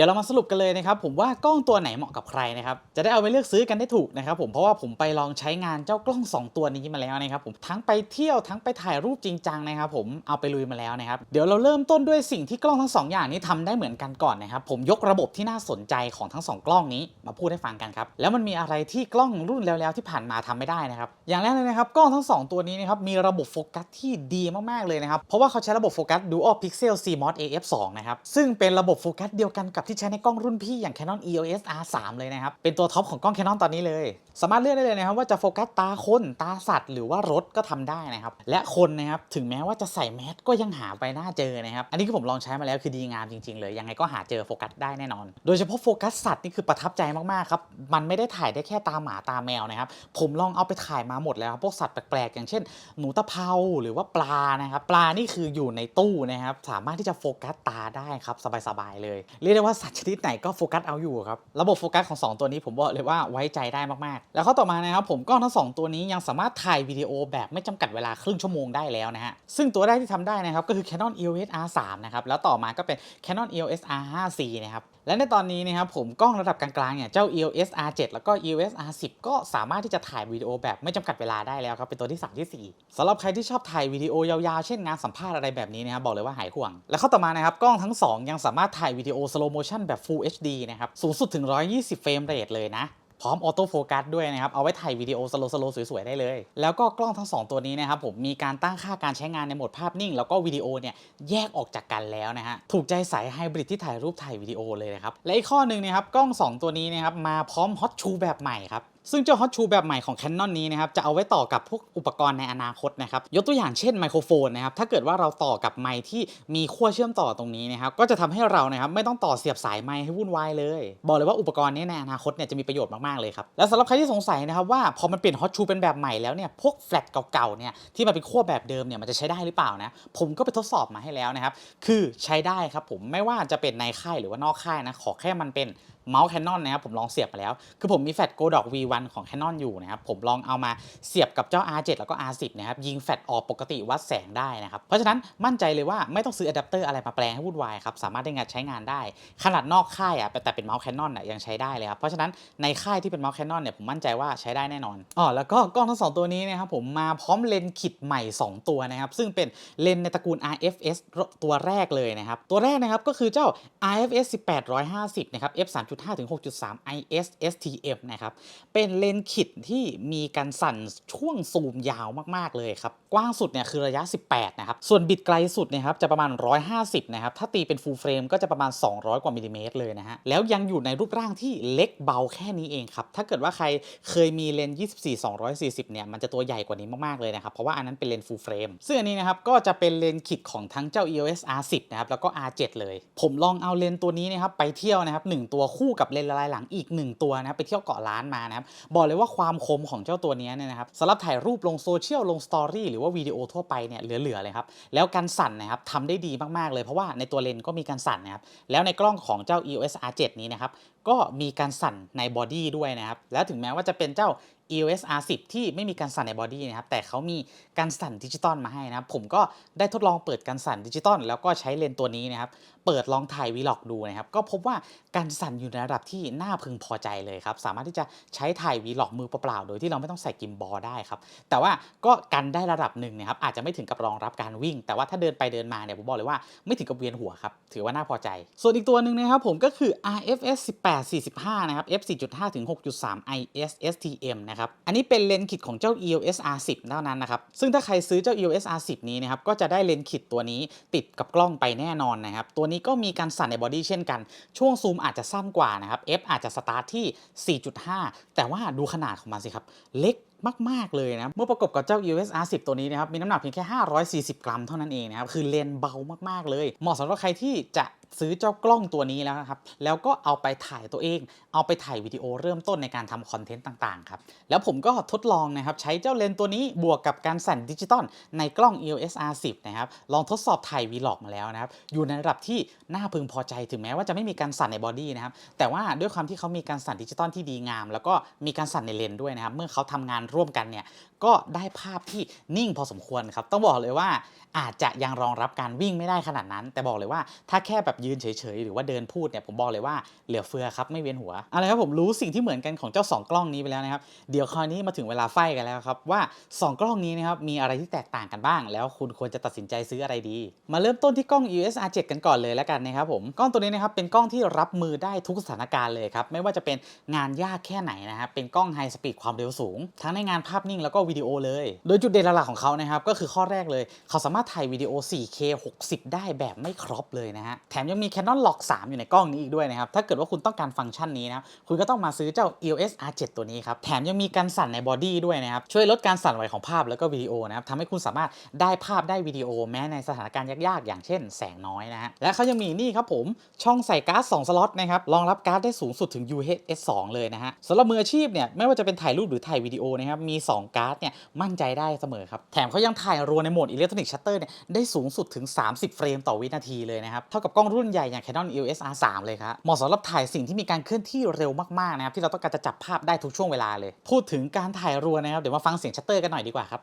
ดี๋ยวเรามาสรุปกันเลยนะครับผมว่ากล้องตัวไหนเหมาะกับใครนะครับจะได้เอาไปเลือกซื้อกันได้ถูกนะครับผมเพราะว่าผมไปลองใช้งานเจ้ากล้อง 2 ตัวนี้มาแล้วนะครับผมทั้งไปเที่ยวทั้งไปถ่ายรูปจริงจังนะครับผมเอาไปลุยมาแล้วนะครับเดี๋ยวเราเริ่มต้นด้วยสิ่งที่กล้องทั้งสองอย่างนี้ทำได้เหมือนกันก่อนนะครับผมยกระบบที่น่าสนใจของทั้งสองกล้องนี้มาพูดให้ฟังกันครับแล้วมันมีอะไรที่กล้องรุ่นแล้วๆที่ผ่านมาทำไม่ได้นะครับอย่างแรกเลยนะครับกล้องทั้งสองตัวนี้นะครับมีระบบโฟกัสที่ดีมากๆเลยนะครับเพราะว่าเขาใช้ระบบโฟกัส Dual Pixel CMOS AF2 นะครับซึ่งเป็นระบบโฟกัสเดียวกันกับที่ใช้ในกล้องรุ่นพี่อย่าง Canon EOS R3 เลยนะครับ เป็นตัวท็อปของกล้อง Canon ตอนนี้เลย สามารถเลือกได้เลยนะครับว่าจะโฟกัสตาคนตาสัตว์ หรือว่ารถก็ทำได้นะครับ และคนนะครับถึงแม้ว่าจะใส่แมสก็ยังหาไปหน้าเจอนะครับ อันนี้คือผมลองใช้มาแล้วคือดีงามจริงๆ เลย ยังไงก็หาเจอโฟกัสได้แน่นอน โดยเฉพาะโฟกัสสัตว์นี่คือประทับใจมากๆครับ มันไม่ได้ถ่ายได้แค่ตาหมาตาแมวนะครับ ผมลองเอาไปถ่ายมาหมดแล้วครับพวกสัตว์แปลกๆอย่างเช่น หนูตะเภาหรือว่าปลานะครับ ปลานี่คืออยู่ในตู้นะครับ สามารถที่จะโฟกัสตาได้ครับสบายๆเลย เรียกได้ว่าสัตว์ชนิดไหนก็โฟกัสเอาอยู่ครับ ระบบโฟกัสของ 2 ตัวนี้ผมบอกเลยว่าไว้ใจได้มากๆ แล้วข้อต่อมานะครับผมกล้องทั้ง 2 ตัวนี้ยังสามารถถ่ายวิดีโอแบบไม่จำกัดเวลาครึ่งชั่วโมงได้แล้วนะฮะ ซึ่งตัวแรกที่ทำได้นะครับก็คือ Canon EOS R3 นะครับ แล้วต่อมาก็เป็น Canon EOS R5C นะครับ และในตอนนี้นะครับผมกล้องระดับกลางๆเนี่ยเจ้า EOS R7 แล้วก็ EOS R10 ก็สามารถที่จะถ่ายวิดีโอแบบไม่จำกัดเวลาได้แล้วครับ เป็นตัวที่ 3 ที่ 4 สำหรับใครที่ชอบถ่ายวิดีโอยาวๆ เช่นงานสัมภาษณ์อะไรแบบนี้นะครับบอกเลยว่าหายห่วง และข้อต่อมานะครับกล้องทั้ง 2 ยังสามารถถ่ายวิดีโอสโลโมชันแบบ Full HD นะครับสูงสุดถึง 120 เฟรมเรทเลยนะ พร้อมออโต้โฟกัสด้วยนะครับ เอาไว้ถ่ายวิดีโอสโลว์สวยๆ ได้เลย แล้วก็กล้องทั้ง 2 ตัวนี้นะครับผมมีการตั้งค่าการใช้งานในโหมดภาพนิ่ง แล้วก็วิดีโอเนี่ยแยกออกจากกันแล้วนะฮะ ถูกใจสายไฮบริดที่ถ่ายรูปถ่ายวิดีโอเลยนะครับ และอีกข้อหนึ่งนะครับกล้อง 2 ตัวนี้นะครับมาพร้อมฮอตชูแบบใหม่ครับ ซึ่งเจ้าฮอตชูแบบใหม่ของ Canon นี้นะครับจะเอาไว้ต่อกับพวกอุปกรณ์ในอนาคตนะครับยกตัวอย่างเช่นไมโครโฟนนะครับถ้าเกิดว่าเราต่อกับไมค์ที่มีขั้วเชื่อมต่อตรงนี้นะครับก็จะทำให้เรานะครับไม่ต้องต่อเสียบสายไมค์ให้วุ่นวายเลย บอกเลยว่าอุปกรณ์นี้ในอนาคตเนี่ยจะมีประโยชน์มาก ๆ เลยครับและสำหรับใครที่สงสัยนะครับว่าพอมันเปลี่ยนฮอตชูเป็นแบบใหม่แล้วเนี่ยพวกแฟลชเก่าๆเนี่ยที่มันเป็นขั้วแบบเดิมเนี่ยมันจะใช้ได้หรือเปล่านะผมก็ไปทดสอบมาให้แล้วนะครับคือใช้ได้ครับผมไม่ว่าจะเป็นในค่ายหรือว่านอกค่ายนะขอแค่มันเป็น เมาส์ Canon นะครับผมลองเสียบมาแล้ว คือผมมีแฟลช Go Dog V1 ของ Canon อยู่นะครับผมลองเอามาเสียบกับเจ้า R7 แล้วก็ R10 นะครับยิงแฟลชออกปกติวัดแสงได้นะครับเพราะฉะนั้นมั่นใจเลยว่าไม่ต้องซื้ออะแดปเตอร์อะไรมาแปลงให้วุ่นวายครับสามารถได้งานใช้งานได้ ขนาดนอกค่ายอะแต่เป็นเมาส์ Canon อะยังใช้ได้เลยครับเพราะฉะนั้นในค่ายที่เป็นเมาส์ Canon เนี่ยผมมั่นใจว่าใช้ได้แน่นอนอ๋อแล้วก็กล้องทั้งสองตัวนี้นะครับผมมาพร้อมเลนส์คิดใหม่ 2 ตัวนะครับซึ่งเป็นเลนส์ในตระกูล RFS ตัวแรกเลยนะครับตัวแรกนะครับก็คือเจ้า RFS 1850นะครับ f 3.5ถึง 6.3 IS STM นะครับ เป็นเลนส์คิดที่มีการสั่นช่วงซูมยาวมากๆเลยครับ กว้างสุดเนี่ยคือระยะ 18 นะครับ ส่วนบิตไกลสุดเนะครับจะประมาณ 150 นะครับ ถ้าตีเป็นฟูลเฟรมก็จะประมาณ 200 กว่ามิลลิเมตรเลยนะฮะ แล้วยังอยู่ในรูปร่างที่เล็กเบาแค่นี้เองครับ ถ้าเกิดว่าใครเคยมีเลนส์24 240 เนี่ย มันจะตัวใหญ่กว่านี้มากๆเลยนะครับ เพราะว่าอันนั้นเป็นเลนส์ฟูลเฟรม ซึ่งอันนี้นะครับก็จะเป็นเลนส์คิดของทั้งเจ้า EOS R10 นะครับ แล้วก็ R7 เลย ผมลองเอาเลนส์ตัวนี้นะครับไปเที่ยวนะครับหนึ่งตัวคูู่กับเลนส์ละลายหลังอีก 1 ตัวนะไปเที่ยวเกาะล้านมานะครับบอกเลยว่าความคมของเจ้าตัวนี้เนี่ยนะครับสำหรับถ่ายรูปลงโซเชียลลงสตอรี่หรือว่าวิดีโอทั่วไปเนี่ยเหลือๆเลยครับแล้วการสั่นนะครับทำได้ดีมากๆเลยเพราะว่าในตัวเลนส์ก็มีการสั่นนะครับแล้วในกล้องของเจ้า EOS R7 นี้นะครับก็มีการสั่นในบอดี้ด้วยนะครับแล้วถึงแม้ว่าจะเป็นเจ้า EOS R10 ที่ไม่มีการสั่นในบอดี้นะครับ แต่เขามีการสั่นดิจิตอลมาให้นะครับ ผมก็ได้ทดลองเปิดการสั่นดิจิตอลแล้วก็ใช้เลนส์ตัวนี้นะครับ เปิดลองถ่ายวีล็อกดูนะครับ ก็พบว่าการสั่นอยู่ในระดับที่น่าพึงพอใจเลยครับ สามารถที่จะใช้ถ่ายวีล็อกมือเปล่าๆ โดยที่เราไม่ต้องใส่กิมบอลได้ครับ แต่ว่าก็กันได้ระดับหนึ่งนะครับ อาจจะไม่ถึงกับรองรับการวิ่ง แต่ว่าถ้าเดินไปเดินมาเนี่ยผมบอกเลยว่าไม่ถึงกับเวียนหัวครับ ถือว่าน่าพอใจ ส่วนอีกตัวหนึ่งนะครับผมก็คือ RFS 1845นะครับ f 4.5ถึง6.3 IS STM นะครับ อันนี้เป็นเลนส์คิดของเจ้า EOS R10 เท่านั้นนะครับ ซึ่งถ้าใครซื้อเจ้า EOS R10 นี้นะครับ ก็จะได้เลนส์คิดตัวนี้ติดกับกล้องไปแน่นอนนะครับ ตัวนี้ก็มีการสั่นในบอดี้เช่นกัน ช่วงซูมอาจจะสั้นกว่านะครับ f อาจจะสตาร์ทที่ 4.5 แต่ว่าดูขนาดของมันสิครับ เล็กมาก ๆ เลยนะ เมื่อประกบกับเจ้า EOS R10 ตัวนี้นะครับ มีน้ำหนักเพียงแค่ 540 กรัมเท่านั้นเองนะครับ คือเลนเบามาก ๆ เลย เหมาะสำหรับใครที่จะซื้อเจ้ากล้องตัวนี้แล้วนะครับแล้วก็เอาไปถ่ายตัวเอง เอาไปถ่ายวิดีโอเริ่มต้นในการทำคอนเทนต์ต่างๆครับแล้วผมก็ทดลองนะครับใช้เจ้าเลนตัวนี้บวกกับการสั่นดิจิตอลในกล้อง EOS R10 นะครับลองทดสอบถ่ายวีล็อกมาแล้วนะครับอยู่ในระดับที่น่าพึงพอใจถึงแม้ว่าจะไม่มีการสั่นในบอดี้นะครับแต่ว่าด้วยความที่เขามีการสั่นดิจิตอลที่ดีงาม แล้วก็มีการสั่นในเลนด้วยนะครับเมื่อเขาทำงานร่วมกันเนี่ยก็ได้ภาพที่นิ่งพอสมควรครับต้องบอกเลยว่าอาจจะยังรองรับการวิ่งไม่ได้ขนาดนั้น แต่บอกเลยว่าถ้าแค่แบบยืนเฉยๆ หรือว่าเดินพูดเนี่ยผมบอกเลยว่าเหลือเฟือครับไม่เวียนหัวอะไรครับผมรู้สิ่งที่เหมือนกันของเจ้า 2 กล้องนี้ไปแล้วนะครับเดี๋ยวคราวนี้มาถึงเวลาไฟกันแล้วครับว่า 2 กล้องนี้นะครับมีอะไรที่แตกต่างกันบ้าง แล้วคุณควรจะตัดสินใจซื้ออะไรดี มาเริ่มต้นที่กล้อง EOS R7 กันก่อนเลยแล้วกันนะครับผมกล้องตัวนี้นะครับเป็นกล้องที่รับมือได้ทุกสถานการณ์เลยครับไม่ว่าจะเป็นงานยากแค่ไหนนะครับเป็นกล้องไฮสปีดความเร็วสูง ทั้งในงานภาพนิ่งแล้วก็วิดีโอเลย โดยจุดเด่นหลักๆของเขานะครับก็คือข้อแรกเลย เขาสามารถถ่ายวิดีโอ 4K 60 ได้แบบไม่ครอปเลยนะฮะแถมยังมี Canon Log 3 อยู่ในกล้องนี้อีกด้วยนะครับ ถ้าเกิดว่าคุณต้องการฟังก์ชันนี้นะคุณก็ต้องมาซื้อเจ้า EOS R7 ตัวนี้ครับ แถมยังมีการสั่นในบอดี้ด้วยนะครับ ช่วยลดการสั่นไหวของภาพแล้วก็วิดีโอนะครับทำให้คุณสามารถได้ภาพได้วิดีโอแม้ในสถานการณ์ยากๆ อย่างเช่นแสงน้อยนะฮะ และเขายังมีนี่ครับผมช่องใส่การ์ด2สล็อตนะครับ รองรับการ์ดได้สูงสุดถึง UHS 2เลยนะฮะสำหรับมืออาชีพเนี่ยไม่ว่าจะเป็นถ่ายรูปหรือถ่ายวิดีโอนะครับมี 2 การ์ดเนี่ยมั่นใจได้เสมอครับแถมเขายังถ่ายรัวในโหมดอิเล็กทรอนิกส์ชัตเตอร์เนี่ยได้สูงสุดถึง 30 เฟรมต่อวินาทีเลยนะครับเท่ากับกล้องรุ่นุ่นใหญ่อย่าง Canon EOS R3 เลยครับ เหมาะสำหรับถ่ายสิ่งที่มีการเคลื่อนที่เร็วมากๆนะครับที่เราต้องการจะจับภาพได้ทุกช่วงเวลาเลย พูดถึงการถ่ายรัวนะครับเดี๋ยวมาฟังเสียงชัตเตอร์กันหน่อยดีกว่าครับ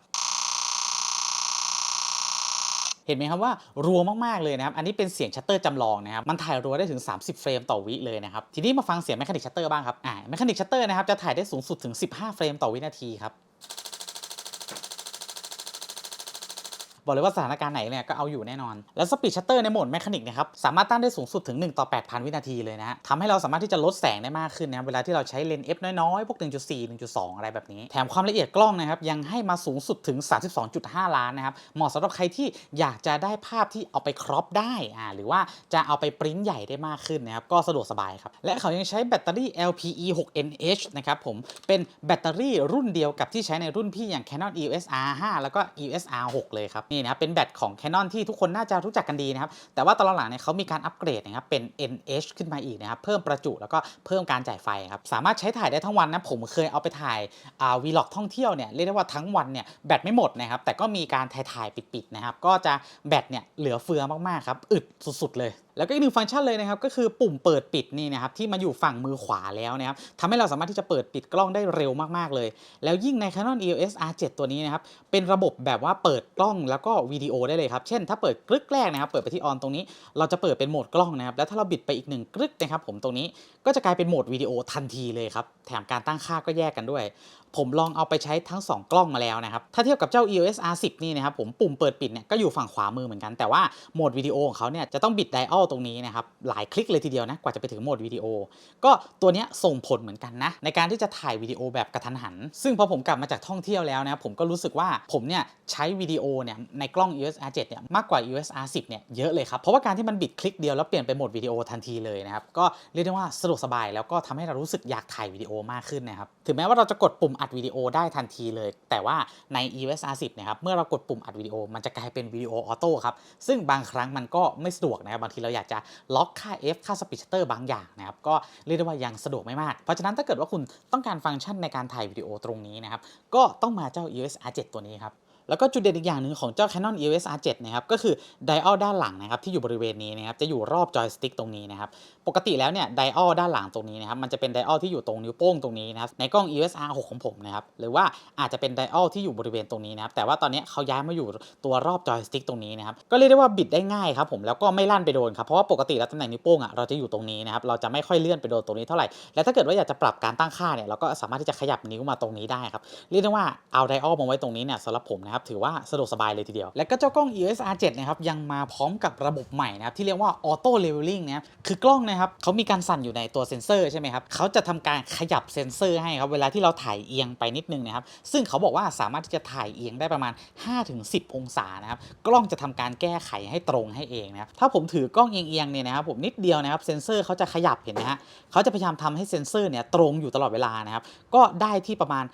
เห็นไหมครับว่ารัวมากๆเลยนะครับ อันนี้เป็นเสียงชัตเตอร์จำลองนะครับ มันถ่ายรัวได้ถึง 30 เฟรมต่อวิเลยนะครับ ทีนี้มาฟังเสียงแมคานิกชัตเตอร์บ้างครับ อ่า แมคานิกชัตเตอร์นะครับจะถ่ายได้สูงสุดถึง 15 เฟรมต่อวินาทีครับ บอกเลยว่าสถานการณ์ไหนเนี่ยก็เอาอยู่แน่นอน แล้วสปีดชัตเตอร์ในโหมดแมคานิกนะครับสามารถตั้งได้สูงสุดถึง 1 ต่อ 8,000 วินาทีเลยนะฮะทำให้เราสามารถที่จะลดแสงได้มากขึ้นนะครับเวลาที่เราใช้เลนส์ f น้อยๆพวก 1.4 1.2 อะไรแบบนี้ แถมความละเอียดกล้องนะครับยังให้มาสูงสุดถึง 32.5 ล้านนะครับเหมาะสำหรับใครที่อยากจะได้ภาพที่เอาไปครอปได้อ่าหรือว่าจะเอาไปปริ้นใหญ่ได้มากขึ้นนะครับก็สะดวกสบายครับและเขายังใช้แบตเตอรี่ LPE 6NH นะครับผมเป็นแบตเตอรี่รุ่นเดียวกับที่ใช้ในรุ่นพี่อย่าง Canon EOS R5 แล้วก็ EOS R6 เลยครับนี่นะครับเป็นแบตของ Canon ที่ทุกคนน่าจะรู้จักกันดีนะครับแต่ว่าตอนหลังเนี่ยเขามีการอัปเกรดนะครับเป็น NH ขึ้นมาอีกนะครับเพิ่มประจุแล้วก็เพิ่มการจ่ายไฟครับสามารถใช้ถ่ายได้ทั้งวันนะผมเคยเอาไปถ่ายอ่าวีล็อกท่องเที่ยวเนี่ยเรียกได้ว่าทั้งวันเนี่ยแบตไม่หมดนะครับแต่ก็มีการถ่ายถ่ายๆปิดๆนะครับก็จะแบตเนี่ยเหลือเฟือมากๆครับอึดสุดๆเลย แล้วก็อีกหนึ่งฟังก์ชันเลยนะครับก็คือปุ่มเปิดปิดนี่นะครับที่มาอยู่ฝั่งมือขวาแล้วนะครับทำให้เราสามารถที่จะเปิดปิดกล้องได้เร็วมากๆเลย แล้วยิ่งใน Canon EOS R7 ตัวนี้นะครับเป็นระบบแบบว่าเปิดกล้องแล้วก็วิดีโอได้เลยครับเช่น ถ้าเปิดกรึกแรกนะครับเปิดไปที่ออนตรงนี้ เราจะเปิดเป็นโหมดกล้องนะครับแล้วถ้าเราบิดไปอีกหนึ่งกรึกนะครับผมตรงนี้ก็จะกลายเป็นโหมดวิดีโอทันทีเลยครับแถมการตั้งค่าก็แยกกันด้วย ผมลองเอาไปใช้ทั้ง 2 กล้องมาแล้วนะครับ ถ้าเทียบกับเจ้า EOS R10 นี่นะครับผมปุ่มเปิดปิดเนี่ยก็อยู่ฝั่งขวามือเหมือนกัน แต่ว่าโหมดวิดีโอของเขาเนี่ยจะต้องบิดไดอัลตรงนี้นะครับหลายคลิกเลยทีเดียวนะกว่าจะไปถึงโหมดวิดีโอ ก็ตัวเนี้ยส่งผลเหมือนกันนะในการที่จะถ่ายวิดีโอแบบกระทันหัน ซึ่งพอผมกลับมาจากท่องเที่ยวแล้วนะผมก็รู้สึกว่าผมเนี่ยใช้วิดีโอเนี่ยในกล้อง EOS R7 เนี่ยมากกว่า EOS R10 เนี่ยเยอะเลยครับเพราะว่าการที่มันบิดคลิกเดียวแล้วเปลี่ยนเป็นโหมดวิดีโอทันทีเลยนะครับก็เรียกได้ว่าสะดวกสบายแล้วก็ทำให้เรารู้สึกอยากถ่ายวิดีโอมากขึ้นนะครับถึงแม้ว่าเราจะกดปุ่มอัดวิดีโอได้ทันทีเลย แต่ว่าใน EOS R10 นะครับเมื่อเรากดปุ่มอัดวิดีโอมันจะกลายเป็นวิดีโอออโต้ครับซึ่งบางครั้งมันก็ไม่สะดวกนะครับบางทีเราอยากจะล็อกค่า F ค่าสปิชเตอร์บางอย่างนะครับก็เรียกได้ว่ายังสะดวกไม่มาก เพราะฉะนั้นถ้าเกิดว่าคุณต้องการฟังก์ชันในการถ่ายวิดีโอตรงนี้นะครับก็ต้องมาเจ้า EOS R7 ตัวนี้ครับ แล้วก็จุดเด่นอีกอย่างหนึ่งของเจ้า Canon EOS R7 นะครับก็คือไดอัลด้านหลังนะครับที่อยู่บริเวณนี้นะครับจะอยู่รอบจอยสติ๊กตรงนี้นะครับปกติแล้วเนี่ยไดอัลด้านหลังตรงนี้นะครับมันจะเป็นไดอัลที่อยู่ตรงนิ้วโป้งตรงนี้นะครับในกล้อง EOS R6 ของผมนะครับหรือว่าอาจจะเป็นไดอัลที่อยู่บริเวณตรงนี้นะครับแต่ว่าตอนนี้เขาย้ายมาอยู่ตัวรอบจอยสติ๊กตรงนี้นะครับก็เรียกได้ว่าบิดได้ง่ายครับผมแล้วก็ไม่ลั่นไปโดนครับเพราะว่าปกติแล้วตำแหน่งนิ้วโป้งอะเราจะอยู่ตรงนี้นะครับเราจะไม่ค่อยเลื่อนไปโดนตรงนี้เท่าไหร่และถ้าเกิดว่าอยากจะปรับการตั้งค่าเนี่ยเราก็สามารถที่จะขยับนิ้วมาตรงนี้ได้ครับเรียกได้ว่าเอาไดอัลมาไว้ตรงนี้เนี่ยสำหรับผมนะครับถือว่าสะดวกสบายเลยทีเดียว และก็เจ้ากล้อง EOS R7 นะครับยังมาพร้อมกับระบบใหม่นะครับที่เรียกว่า Auto Leveling นะคือกล้องนะครับเขามีการสั่นอยู่ในตัวเซ็นเซอร์ใช่ไหมครับเขาจะทำการขยับเซ็นเซอร์ให้ครับเวลาที่เราถ่ายเอียงไปนิดนึงนะครับซึ่งเขาบอกว่าสามารถที่จะถ่ายเอียงได้ประมาณ 5-10 องศานะครับกล้องจะทำการแก้ไขให้ตรงให้เองนะครับถ้าผมถือกล้องเอียงๆเนี่ยนะครับผมนิดเดียวนะครับเซ็นเซอร์เขาจะขยับเห็นไหมฮะเขาจะพยายามทำให้เซ็นเซอร์เนี่ยตรงอยู่ตลอดเวลานะครับก็ได้ที่ประมาณ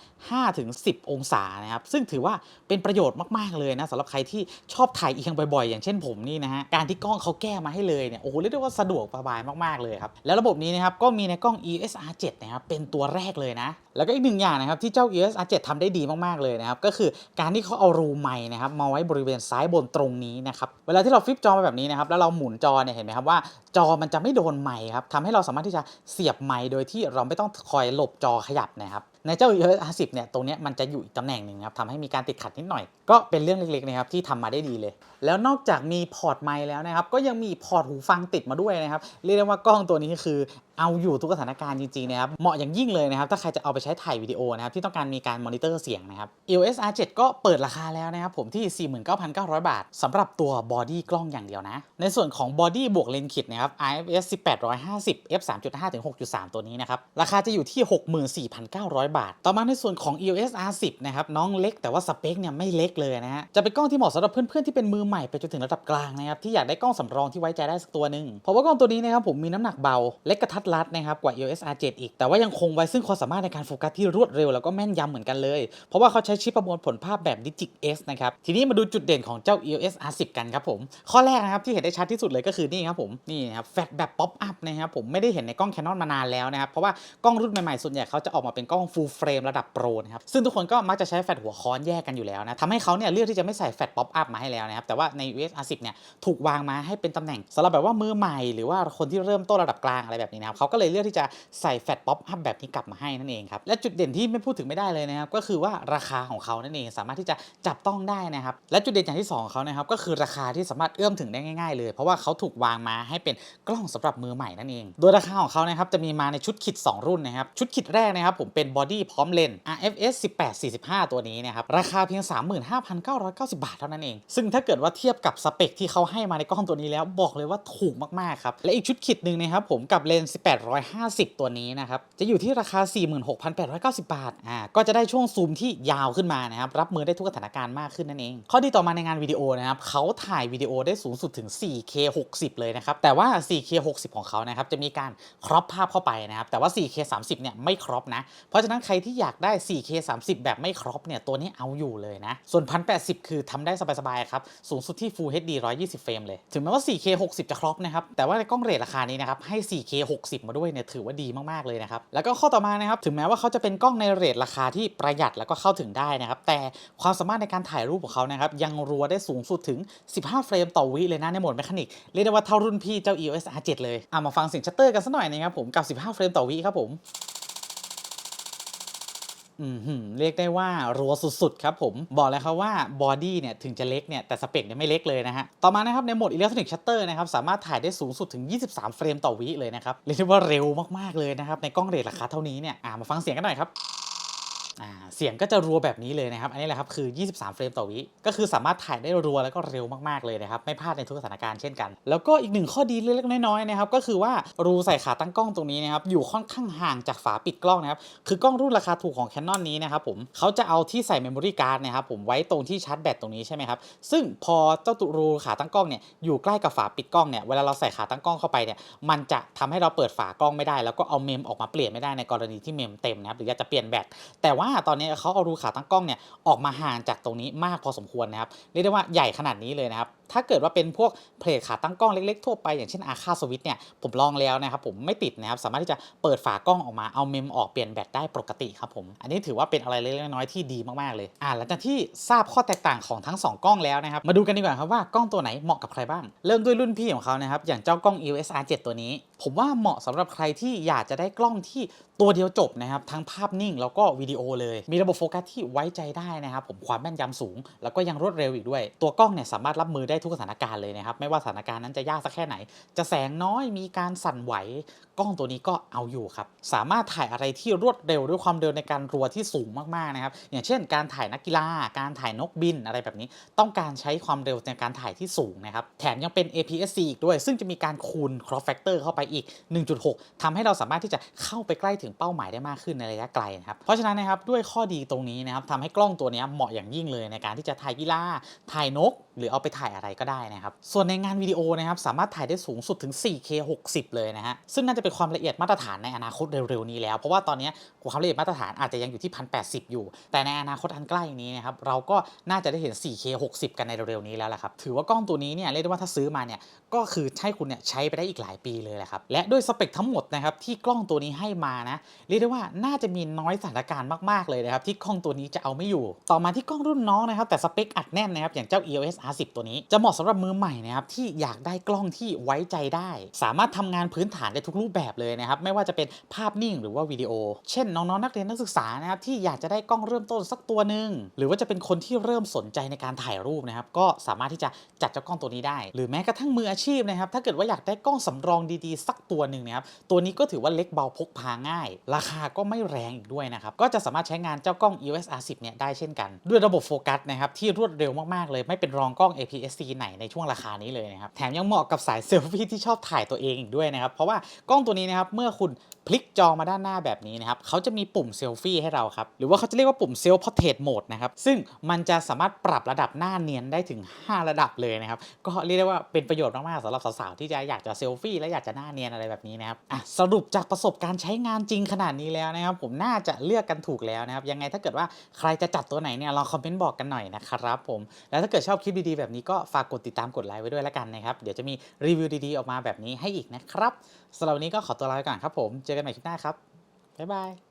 5-10 องศานะครับซึ่งถือว่าเป็นประประโยชน์มาก ๆ เลยนะสำหรับใครที่ชอบถ่ายเอียงบ่อยๆ อย่างเช่นผมนี่นะฮะ การที่กล้องเขาแก้มาให้เลยเนี่ยโอ้โหเรียกได้ว่าสะดวกสบายมากๆเลยครับ แล้วระบบนี้นะครับก็มีในกล้อง EOS R7 นะครับเป็นตัวแรกเลยนะ แล้วก็อีกหนึ่งอย่างนะครับที่เจ้า EOS R7 ทำได้ดีมากๆเลยนะครับก็คือการที่เขาเอารูไมค์นะครับมาไว้บริเวณซ้ายบนตรงนี้นะครับเวลาที่เราฟลิปจอมาแบบนี้นะครับแล้วเราหมุนจอเนี่ยเห็นไหมครับว่าจอมันจะไม่โดนไมค์ครับทำให้เราสามารถที่จะเสียบไมค์โดยที่เราไม่ต้องคอยหลบจอขยับนะครับ ในเจ้า EOS 50เนี่ยตรงนี้มันจะอยู่อีกตำแหน่งหนึ่งครับทำให้มีการติดขัดนิดหน่อย ก็เป็นเรื่องเล็กๆนะครับที่ทำมาได้ดีเลย แล้วนอกจากมีพอร์ตไมค์แล้วนะครับก็ยังมีพอร์ตหูฟังติดมาด้วยนะครับเรียกได้ว่ากล้องตัวนี้คือ เอาอยู่ทุกสถานการณ์จริงๆนะครับ เหมาะอย่างยิ่งเลยนะครับ ถ้าใครจะเอาไปใช้ถ่ายวิดีโอนะครับ ที่ต้องการมีการมอนิเตอร์เสียงนะครับ EOS R7 ก็เปิดราคาแล้วนะครับผมที่ 49,900 บาทสำหรับตัวบอดี้กล้องอย่างเดียวนะ ในส่วนของบอดี้บวกเลนส์คิดนะครับ IFS 1850 f 3.5ถึง6.3 ตัวนี้นะครับ ราคาจะอยู่ที่ 64,900 บาท ต่อมาในส่วนของ EOS R10 นะครับน้องเล็กแต่ว่าสเปคเนี่ยไม่เล็กเลยนะฮะจะเป็นกล้องที่เหมาะสำหรับเพื่อนๆที่เป็นมือใหม่ไปจนถึงระดับกลางนะครับที่อยากได้กล้องสำรองที่ไว้ใจได้สักตัวหนึ่งเพราะว่ากล้องตัวนี้นะครับผมมีน้ำหนักเบาเล็กกระทัดรัดนะครับกว่า EOS R7 อีก แต่ว่ายังคงไว้ซึ่งความสามารถในการโฟกัสที่รวดเร็วแล้วก็แม่นยำเหมือนกันเลย เพราะว่าเขาใช้ชิปประมวลผลภาพแบบ Digic S นะครับ ทีนี้มาดูจุดเด่นของเจ้า EOS R10 กันครับผม ข้อแรกนะครับที่เห็นได้ชัดที่สุดเลยก็คือนี่ครับผมนี่ครับแฟลชแบบป๊อปอัพนะครับผมไม่ได้เห็นในกล้อง Canon มานานแล้วนะครับเพราะว่ากล้องรุ่นใหม่ๆส่วนใหญ่เขาจะออกมาเป็นกล้อง full frame ระดับโปรนะครับซึ่งทุกคนก็มักจะใช้แฟลชหัวค้อนแยกกันอยู่แล้วนะทำให้เขาเนี่ยเลือกที่จะไม่ใส่แฟลชป๊อปอัพมาให้แล้วนะครับแต่ว่าใน EOS R10 เนี่ยถูกวางมาให้เป็นตำแหน่งสำหรับแบบว่ามือใหม่หรือว่าคนที่เริ่มต้นระดับกลางอะไรแบบนี้นะครับเขาก็เลยเลือกที่จะใส่แฟลชป๊อปอัพแบบนี้กลับมาให้นั่นเองครับ และจุดเด่นที่ไม่พูดถึงไม่ได้เลยนะครับ ก็คือว่าราคาของเขานั่นเองสามารถที่จะจับต้องได้นะครับ และจุดเด่นอย่างที่สองเขานะครับ ก็คือราคาที่สามารถเอื้อมถึงได้ง่ายๆเลย เพราะว่าเขาถูกวางมาให้เป็นกล้องสำหรับมือใหม่นั่นเอง โดยราคาของเขานะครับจะมีมาในชุดคิด 2 รุ่นนะครับ ชุดคิดแรกนะครับผมเป็นบอดี้พร้อมเลน RFS 1845 ตัวนี้นะครับ ราคาเพียง 35,990 บาทเท่านั้นเอง ซึ่งถ้าเกิดว่าเทียบกับสเปคที่เขาให้มาในกล้องตัวนี้แล้วบอกเลยว่าถูกมากๆครับ และอีกชุดคิดหนึ่งนะครับผมกับเลนส์850 ตัวนี้นะครับ จะอยู่ที่ราคา 46,890 บาท อ่า ก็จะได้ช่วงซูมที่ยาวขึ้นมานะครับ รับมือได้ทุกสถานการณ์มากขึ้นนั่นเอง ข้อดีต่อมาในงานวิดีโอนะครับ เขาถ่ายวิดีโอได้สูงสุดถึง 4K 60 เลยนะครับ แต่ว่า 4K 60 ของเขานะครับ จะมีการครอปภาพเข้าไปนะครับ แต่ว่า 4K 30 เนี่ยไม่ครอปนะ เพราะฉะนั้นใครที่อยากได้ 4K 30 แบบไม่ครอปเนี่ย ตัวนี้เอาอยู่เลยนะ ส่วน 1080 คือทำได้สบายๆครับ สูงสุดที่ Full HD 120 เฟรมเลย ถึงแม้ว่า 4K 60 จะครอปนะครับ แต่ว่าในกล้องเรทราคานี้นะครับให้ 4K 60มาด้วยเนี่ยถือว่าดีมากๆเลยนะครับแล้วก็ข้อต่อมานะครับถึงแม้ว่าเขาจะเป็นกล้องในเรทราคาที่ประหยัดแล้วก็เข้าถึงได้นะครับแต่ความสามารถในการถ่ายรูปของเขานะครับยังรัวได้สูงสุดถึง 15 เฟรมต่อวิเลยนะในโหมดแมคานิกเรียกได้ว่าเท่ารุ่นพี่เจ้า EOS R7 เลยเอามาฟังเสียงชัตเตอร์กันสักหน่อยนะครับผมกับ 15 เฟรมต่อวิครับผม เรียกได้ว่ารัวสุดๆ ครับผม บอกเลยครับว่าบอดี้เนี่ยถึงจะเล็กเนี่ยแต่สเปคเนี่ยไม่เล็กเลยนะฮะ ต่อมานะครับในโหมดอิเล็กทรอนิกส์ชัตเตอร์นะครับสามารถถ่ายได้สูงสุดถึง 23 เฟรมต่อวิเลยนะครับ เรียกได้ว่าเร็วมากๆเลยนะครับในกล้องเรทราคาเท่านี้เนี่ยมาฟังเสียงกันหน่อยครับ เสียงก็จะรัวแบบนี้เลยนะครับ อันนี้แหละครับคือ 23 เฟรมต่อวิ ก็คือสามารถถ่ายได้รัวแล้วก็เร็วมากๆเลยนะครับ ไม่พลาดในทุกสถานการณ์เช่นกัน แล้วก็อีกหนึ่งข้อดีเล็กๆน้อยๆนะครับ ก็คือว่ารูใส่ขาตั้งกล้องตรงนี้นะครับ อยู่ค่อนข้างห่างจากฝาปิดกล้องนะครับ คือกล้องรุ่นราคาถูกของ Canon นี้นะครับผมเขาจะเอาที่ใส่ Memory Card นะครับผมไว้ตรงที่ชาร์จแบตตรงนี้ใช่ไหมครับ ซึ่งพอเจ้าตุรูขาตั้งกล้องเนี่ยอยู่ใกล้กับฝาปิดกล้องเนี่ยเวลาเราใส่ขาตั้งกล้องเข้าไปเนี่ยมันจะทำให้เราเปิดฝากล้องไม่ได้ แล้วก็เอาเมมออกมาเปลี่ยนไม่ได้ในกรณีที่เมมเต็มนะครับหรืออยากจะเปลี่ยนแบตแต่ว่าตอนนี้เขาเอารูขาตั้งกล้องเนี่ยออกมาห่างจากตรงนี้มากพอสมควรนะครับเรียกได้ว่าใหญ่ขนาดนี้เลยนะครับ ถ้าเกิดว่าเป็นพวกเพลทขาตั้งกล้องเล็กๆทั่วไปอย่างเช่นอาคาสวิตเนี่ยผมลองแล้วนะครับผมไม่ติดนะครับสามารถที่จะเปิดฝากล้องออกมาเอาเมมออกเปลี่ยนแบตได้ปกติครับผมอันนี้ถือว่าเป็นอะไรเล็กๆน้อยๆที่ดีมากๆเลยอ่าหลังจากที่ทราบข้อแตกต่างของทั้งสองกล้องแล้วนะครับมาดูกันดีกว่าครับว่ากล้องตัวไหนเหมาะกับใครบ้าง เริ่มด้วยรุ่นพี่ของเขานะครับอย่างเจ้ากล้อง EOS R7 ตัวนี้ ผมว่าเหมาะสำหรับใครที่อยากจะได้กล้องที่ตัวเดียวจบนะครับทั้งภาพนิ่งแล้วก็วิดีโอเลย มีระบบโฟกัสที่ไว้ใจได้นะครับผมความแม่นยำสูง แล้วก็ยังรวดเร็วอีกด้วย ตัวกล้องเนี่ยสามารถรับมือได้ทุกสถานการณ์เลยนะครับ ไม่ว่าสถานการณ์นั้นจะยากสักแค่ไหน จะแสงน้อยมีการสั่นไหว กล้องตัวนี้ก็เอาอยู่ครับ สามารถถ่ายอะไรที่รวดเร็วด้วยความเร็วในการรัวที่สูงมากๆนะครับ อย่างเช่น การถ่ายนักกีฬา การถ่ายนกบินอะไรแบบนี้ ต้องการใช้ความเร็วในการถ่ายที่สูงนะครับ แถมยังเป็น APS-C อีกด้วย ซึ่งจะมีการคูณ crop factor เข้าไปอีก 1.6ทำให้เราสามารถที่จะเข้าไปใกล้ถึงเป้าหมายได้มากขึ้นในระยะไกลนะครับ เพราะฉะนั้นนะครับด้วยข้อดีตรงนี้นะครับทำให้กล้องตัวนี้เหมาะอย่างยิ่งเลยในการที่จะถ่ายกีฬาถ่ายนกหรือเอาไปถ่ายอะไรก็ได้นะครับ ส่วนในงานวิดีโอนะครับสามารถถ่ายได้สูงสุดถึง 4K 60 เลยนะฮะ ซึ่งน่าจะเป็นความละเอียดมาตรฐานในอนาคตเร็วๆนี้แล้ว เพราะว่าตอนนี้ความละเอียดมาตรฐานอาจจะยังอยู่ที่ 1080 อยู่ แต่ในอนาคตอันใกล้นี้นะครับเราก็น่าจะได้เห็น 4K 60 กันในเร็วๆนี้แล้วแหละครับ ถือว่ากล้องตัวนี้เนี่ยเรียกได้ว่าถ้าซื้อมาเนี่ยก็คือให้คุณเนี่ยใช้ไปได้อีกหลายปีเลยแหละครับ และด้วยสเปคทั้งหมดนะครับที่กล้องตัวนี้ให้มานะเรียกได้ว่าน่าจะมีน้อยสถานการณ์มากๆเลยนะครับที่กล้องตัวนี้จะเอาไม่อยู่ ต่อมาที่กล้องรุ่นน้องนะครับแต่สเปคอัดแน่นนะครับอย่างเจ้า EOS R10 ตัวนี้ จะเหมาะสำหรับมือใหม่นะครับที่อยากได้กล้องที่ไว้ใจได้ สามารถทำงานพื้นฐานได้ทุกรูปแบบเลยนะครับไม่ว่าจะเป็นภาพนิ่งหรือว่าวิดีโอ เช่นน้องๆนักเรียนนักศึกษานะครับที่อยากจะได้กล้องเริ่มต้นสักตัวหนึ่งหรือว่าจะเป็นคนที่เริ่มสนใจในการถ่ายรูปนะครับก็สามารถที่จะจัดเจ้ากล้องตัวนี้ได้ หรือแม้กระทั่งมืออาชีพนะครับถ้าเกิดว่าอยากได้กล้องสำรองดีๆ สักตัวหนึ่งนะครับตัวนี้ก็ถือว่าเล็กเบาพกพาง่าย ราคาก็ไม่แรงอีกด้วยนะครับก็จะสามารถใช้งานเจ้ากล้อง EOS R10 เนี่ยได้เช่นกัน ด้วยระบบโฟกัสนะครับที่รวดเร็วมากๆเลยไม่เป็นรองกล้อง APS-C ไหนในช่วงราคานี้เลยนะครับ แถมยังเหมาะกับสายเซลฟี่ที่ชอบถ่ายตัวเองอีกด้วยนะครับ เพราะว่ากล้องตัวนี้นะครับ เมื่อคุณพลิกจอมาด้านหน้าแบบนี้นะครับเขาจะมีปุ่มเซลฟี่ให้เราครับ หรือว่าเขาจะเรียกว่าปุ่มเซลพอร์เทรตโหมดนะครับ ซึ่งมันจะสามารถปรับระดับหน้าเนียนได้ถึง 5 ระดับเลยนะครับ ก็เรียกได้ว่าเป็นประโยชน์มาก ๆสำหรับสาวๆที่จะอยากจะเซลฟี่และอยากจะหน้าเนียนอะไรแบบนี้นะครับอะสรุปจากประสบการณ์ใช้งานจริงขนาดนี้แล้วนะครับ ผมน่าจะเลือกกันถูกแล้วนะครับ ยังไงถ้าเกิดว่าใครจะจัดตัวไหนเนี่ยลองคอมเมนต์บอกกันหน่อยนะครับผมแล้วถ้าเกิดชอบคลิปดีๆแบบนี้ก็ฝากกดติดตามกดไลค์ไว้ด้วยแล้วกันนะครับเดี๋ยวจะมีรีวิวดีๆออกมาแบบนี้ให้อีกนะครับสำหรับวันนี้ก็ขอตัวลาไปก่อนครับผมเจอกันใหม่คลิปหน้าครับ บ๊ายบาย